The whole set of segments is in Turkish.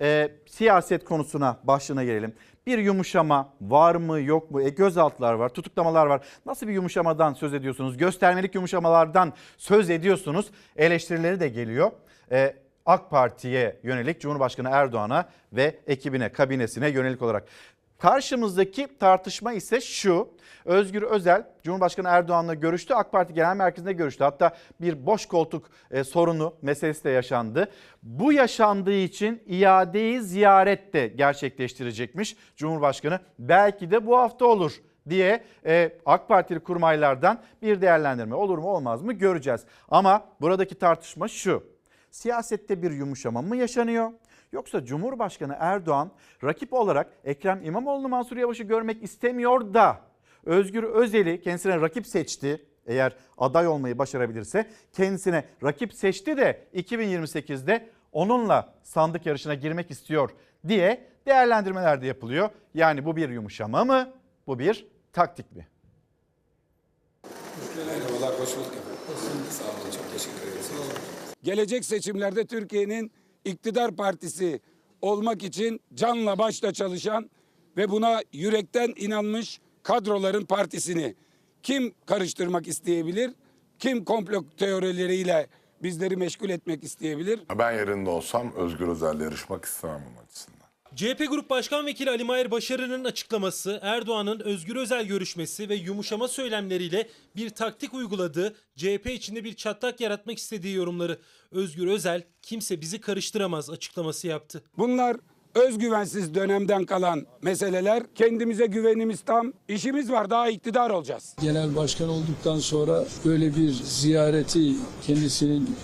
e, siyaset konusuna başlığına gelelim. Bir yumuşama var mı yok mu? E, gözaltılar var, tutuklamalar var. Nasıl bir yumuşamadan söz ediyorsunuz? Göstermelik yumuşamalardan söz ediyorsunuz. Eleştirileri de geliyor. E, AK Parti'ye yönelik Cumhurbaşkanı Erdoğan'a ve ekibine, kabinesine yönelik olarak. Karşımızdaki tartışma ise şu. Özgür Özel Cumhurbaşkanı Erdoğan'la görüştü. AK Parti Genel Merkezi'nde görüştü. Hatta bir boş koltuk e, sorunu meselesi de yaşandı. Bu yaşandığı için iadeyi ziyaret de gerçekleştirecekmiş Cumhurbaşkanı. Belki de bu hafta olur diye e, AK Partili kurmaylardan bir değerlendirme olur mu olmaz mı göreceğiz. Ama buradaki tartışma şu. Siyasette bir yumuşama mı yaşanıyor? Yoksa Cumhurbaşkanı Erdoğan rakip olarak Ekrem İmamoğlu Mansur Yavaş'ı görmek istemiyor da Özgür Özel'i kendisine rakip seçti. Eğer aday olmayı başarabilirse kendisine rakip seçti de 2028'de onunla sandık yarışına girmek istiyor diye değerlendirmeler de yapılıyor. Yani bu bir yumuşama mı? Bu bir taktik mi? Merhabalar, hoş bulduk. Sağ olun, çok teşekkür ederiz. gelecek seçimlerde Türkiye'nin iktidar partisi olmak için canla başla çalışan ve buna yürekten inanmış kadroların partisini kim karıştırmak isteyebilir? Kim komplo teorileriyle bizleri meşgul etmek isteyebilir? Ben yerinde olsam Özgür Özel'le yarışmak istemem bunun açısından. CHP Grup Başkan Vekili Ali Mahir Başarı'nın açıklaması, Erdoğan'ın Özgür Özel görüşmesi ve yumuşama söylemleriyle bir taktik uyguladığı, CHP içinde bir çatlak yaratmak istediği yorumları. Özgür Özel, kimse bizi karıştıramaz açıklaması yaptı. Bunlar özgüvensiz dönemden kalan meseleler. Kendimize güvenimiz tam. İşimiz var daha iktidar olacağız. genel başkan olduktan sonra böyle bir ziyareti kendisinin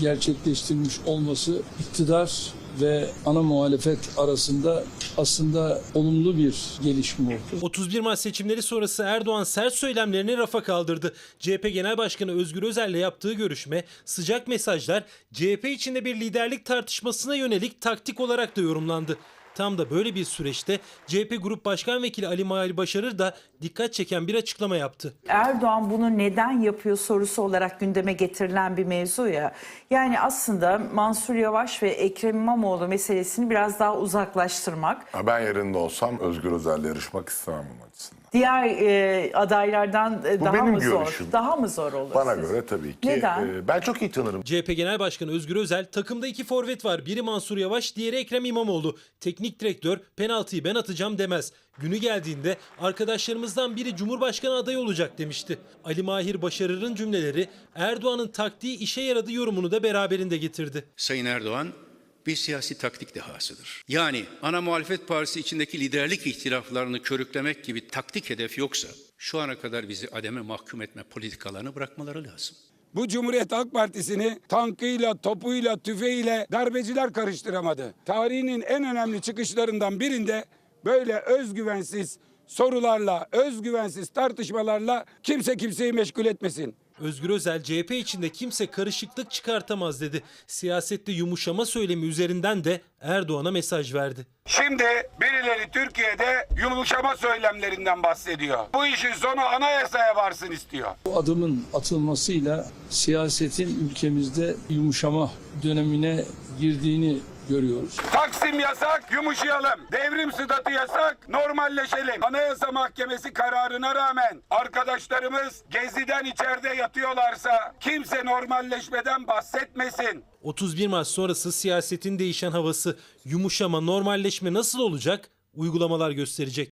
gerçekleştirmiş olması iktidar ve ana muhalefet arasında aslında olumlu bir gelişme oldu. 31 Mart seçimleri sonrası Erdoğan sert söylemlerini rafa kaldırdı. CHP Genel Başkanı Özgür Özel'le yaptığı görüşme, sıcak mesajlar CHP içinde bir liderlik tartışmasına yönelik taktik olarak da yorumlandı. Tam da böyle bir süreçte CHP Grup Başkan Vekili Ali Mahir Başarır da dikkat çeken bir açıklama yaptı. Erdoğan bunu neden yapıyor sorusu olarak gündeme getirilen bir mevzu ya. Yani aslında Mansur Yavaş ve Ekrem İmamoğlu meselesini biraz daha uzaklaştırmak. Ha, Ben yerinde olsam Özgür Özel'le yarışmak istemem bunun açısından. Diğer e, adaylardan e, Bu daha benim mı zor? görüşüm. Daha mı zor olur? Bana sizce? göre tabii ki. Neden? e, ben çok iyi tanırım. CHP Genel Başkanı Özgür Özel takımda iki forvet var. Biri Mansur Yavaş, diğeri Ekrem İmamoğlu. Teknik direktör penaltıyı ben atacağım demez. Günü geldiğinde arkadaşlarımızdan biri Cumhurbaşkanı adayı olacak demişti. Ali Mahir Başarır'ın cümleleri Erdoğan'ın taktiği işe yaradı yorumunu da beraberinde getirdi. Sayın Erdoğan bir siyasi taktik dehasıdır. Yani ana muhalefet partisi içindeki liderlik ihtilaflarını körüklemek gibi taktik hedef yoksa şu ana kadar bizi ademe mahkum etme politikalarını bırakmaları lazım. Bu Cumhuriyet Halk Partisi'ni tankıyla, topuyla, tüfeğiyle darbeciler karıştıramadı. Tarihinin en önemli çıkışlarından birinde böyle özgüvensiz sorularla, özgüvensiz tartışmalarla kimse kimseyi meşgul etmesin. Özgür Özel CHP içinde kimse karışıklık çıkartamaz dedi. Siyasette yumuşama söylemi üzerinden de Erdoğan'a mesaj verdi. Şimdi birileri Türkiye'de yumuşama söylemlerinden bahsediyor. Bu işin sonu anayasaya varsın istiyor. Bu adımın atılmasıyla siyasetin ülkemizde yumuşama dönemine girdiğini görüyoruz. Taksim yasak, yumuşayalım. Devrim sıdatı yasak, normalleşelim. Anayasa Mahkemesi kararına rağmen arkadaşlarımız geziden içeride yatıyorlarsa kimse normalleşmeden bahsetmesin. 31 Mart sonrası siyasetin değişen havası, yumuşama, normalleşme nasıl olacak? Uygulamalar gösterecek.